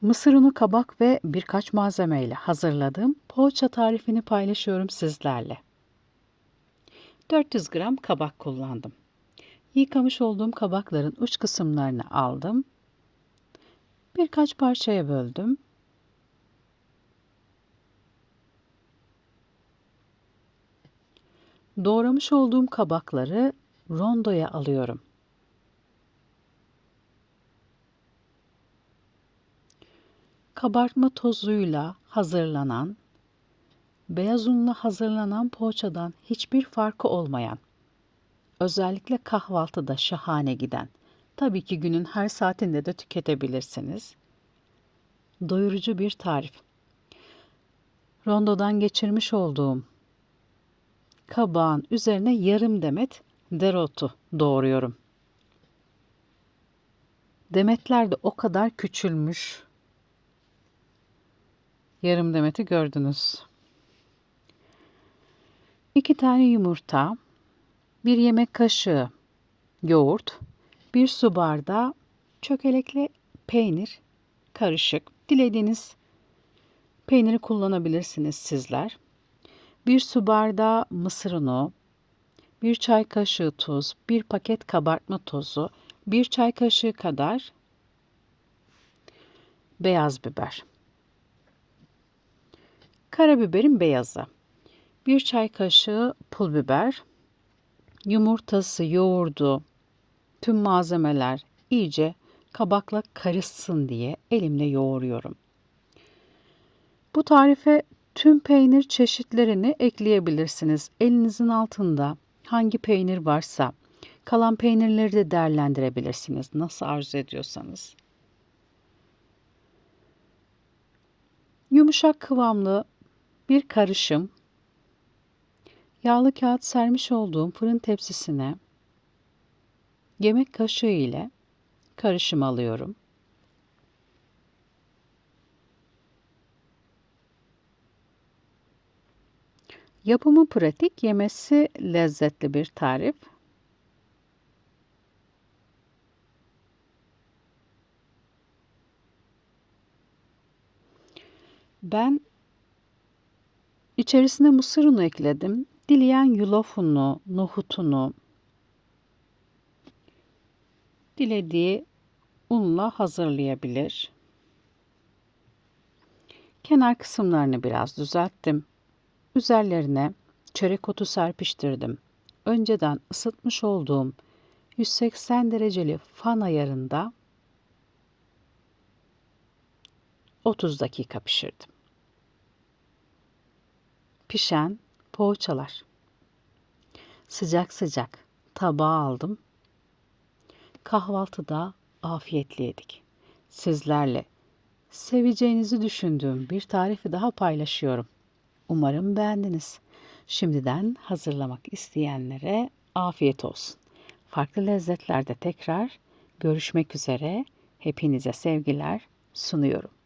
Mısır unu, kabak ve birkaç malzemeyle hazırladığım poğaça tarifini paylaşıyorum sizlerle. 400 gram kabak kullandım. Yıkamış olduğum kabakların uç kısımlarını aldım. Birkaç parçaya böldüm. Doğramış olduğum kabakları rondoya alıyorum. Kabartma tozuyla hazırlanan, beyaz unla hazırlanan poğaçadan hiçbir farkı olmayan, özellikle kahvaltıda şahane giden, tabii ki günün her saatinde de tüketebilirsiniz. Doyurucu bir tarif. Rondodan geçirmiş olduğum kabağın üzerine yarım demet dereotu doğruyorum. Demetler de o kadar küçülmüş. Yarım demeti gördünüz. İki tane yumurta, bir yemek kaşığı yoğurt, bir su bardağı çökelekli peynir karışık. Dilediğiniz peyniri kullanabilirsiniz sizler. Bir su bardağı mısır unu, bir çay kaşığı tuz, bir paket kabartma tozu, bir çay kaşığı kadar beyaz biber. Karabiberin beyazı. Bir çay kaşığı pul biber. Yumurtası, yoğurdu, tüm malzemeler iyice kabakla karışsın diye elimle yoğuruyorum. Bu tarife tüm peynir çeşitlerini ekleyebilirsiniz. Elinizin altında hangi peynir varsa kalan peynirleri de değerlendirebilirsiniz. Nasıl arzu ediyorsanız. Yumuşak kıvamlı bir karışım yağlı kağıt sermiş olduğum fırın tepsisine yemek kaşığı ile karışım alıyorum. Yapımı pratik, yemesi lezzetli bir tarif. Ben içerisine mısır unu ekledim. Dileyen yulaf unu, nohut unu, dilediği unla hazırlayabilir. Kenar kısımlarını biraz düzelttim. Üzerlerine çörek otu serpiştirdim. Önceden ısıtmış olduğum 180 dereceli fan ayarında 30 dakika pişirdim. Pişen poğaçalar. Sıcak sıcak tabağa aldım. Kahvaltıda afiyetle yedik. Sizlerle seveceğinizi düşündüğüm bir tarifi daha paylaşıyorum. Umarım beğendiniz. Şimdiden hazırlamak isteyenlere afiyet olsun. Farklı lezzetlerde tekrar görüşmek üzere. Hepinize sevgiler sunuyorum.